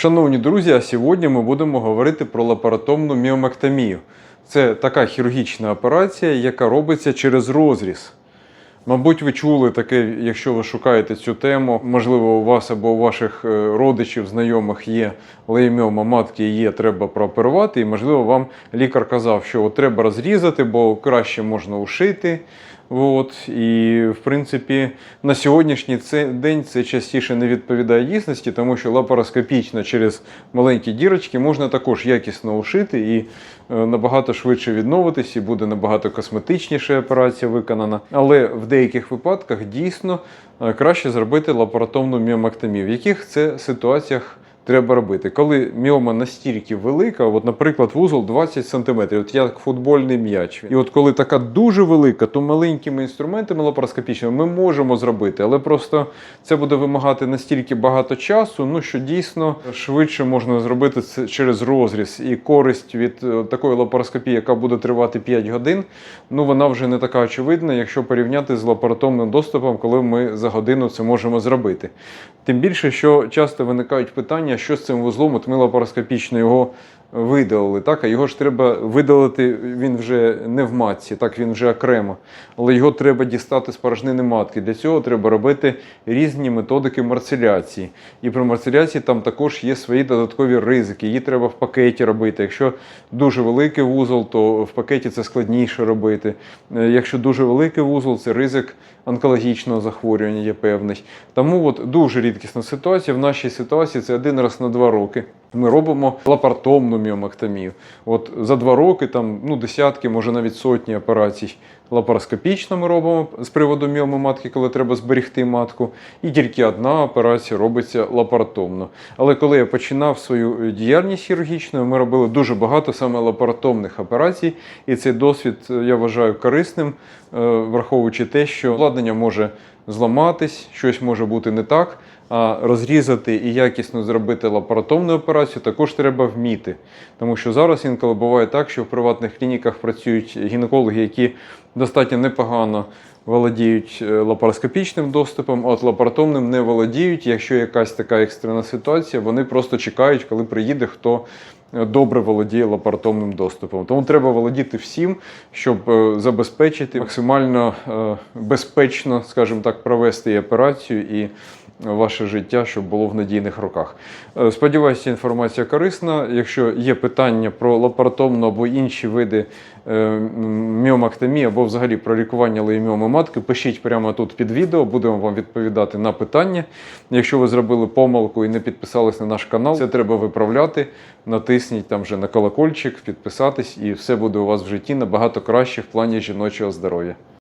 Шановні друзі, а сьогодні ми будемо говорити про лапаротомну міомектомію. Це така хірургічна операція, яка робиться через розріз. Мабуть, ви чули таке, якщо ви шукаєте цю тему. Можливо, у вас або у ваших е, родичів, знайомих є лейміома матки, є, треба прооперувати. І, можливо, вам лікар казав, що треба розрізати, бо краще можна ушити. От, і в принципі на сьогоднішній день це частіше не відповідає дійсності, тому що лапароскопічно через маленькі дірочки можна також якісно ушити і е, набагато швидше відновитись, і буде набагато косметичніша операція виконана. Але в деяких випадках дійсно е, краще зробити лапаротомну міомектомію. В яких це ситуаціях треба робити. Коли міома настільки велика, от, наприклад, вузол 20 см, от як футбольний м'яч. І от коли така дуже велика, то маленькими інструментами лапароскопічними ми можемо зробити, але просто це буде вимагати настільки багато часу, ну що дійсно швидше можна зробити це через розріз. І користь від е, такої лапароскопії, яка буде тривати 5 годин, ну вона вже не така очевидна, якщо порівняти з лапаротомним доступом, коли ми за годину це можемо зробити. Тим більше, що часто виникають питання, що з цим вузлом, от милопароскопічно його видалили, так, а його ж треба видалити, він вже не в матці, так він вже окремо. Але його треба дістати з порожнини матки. Для цього треба робити різні методики марцеляції. І при марцеляції там також є свої додаткові ризики. Її треба в пакеті робити. Якщо дуже великий вузол, то в пакеті це складніше робити. Е, Якщо дуже великий вузол, це ризик онкологічного захворювання є певний. Тому от дуже рідкісна ситуація. В нашій ситуації це один раз на два роки. Ми робимо лапартомну міомектомію. От за два роки там ну десятки, може навіть сотні операцій. Лапароскопічно ми робимо з приводу міоми матки, коли треба зберегти матку. І тільки одна операція робиться лапаротомно. Але коли я починав свою діяльність хірургічною, ми робили дуже багато саме лапаротомних операцій, і цей досвід е, я вважаю корисним, е, враховуючи те, що обладнання може зламатись, щось може бути не так. Розрізати і якісно зробити лапаротомну операцію також треба вміти. Тому що зараз інколи буває так, що в приватних клініках працюють гінекологи, які достатньо непогано володіють е, лапароскопічним доступом, от лапаротомним не володіють. Якщо якась така екстрена ситуація, вони просто чекають, коли приїде хто е, добре володіє лапаротомним доступом. Тому треба володіти всім, щоб е, забезпечити максимально безпечно, скажімо так, провести операцію і ваше життя, щоб було в надійних руках. Е, Сподіваюся, інформація корисна. Якщо є питання про лапаротомну або інші види е, міомактомії, або взагалі про лікування лейміоми матки, пишіть прямо тут під відео, будемо вам відповідати на питання. Якщо ви зробили помилку і не підписались на наш канал, це треба виправляти. Натисніть там вже на колокольчик, підписатись, і все буде у вас в житті набагато краще в плані жіночого здоров'я.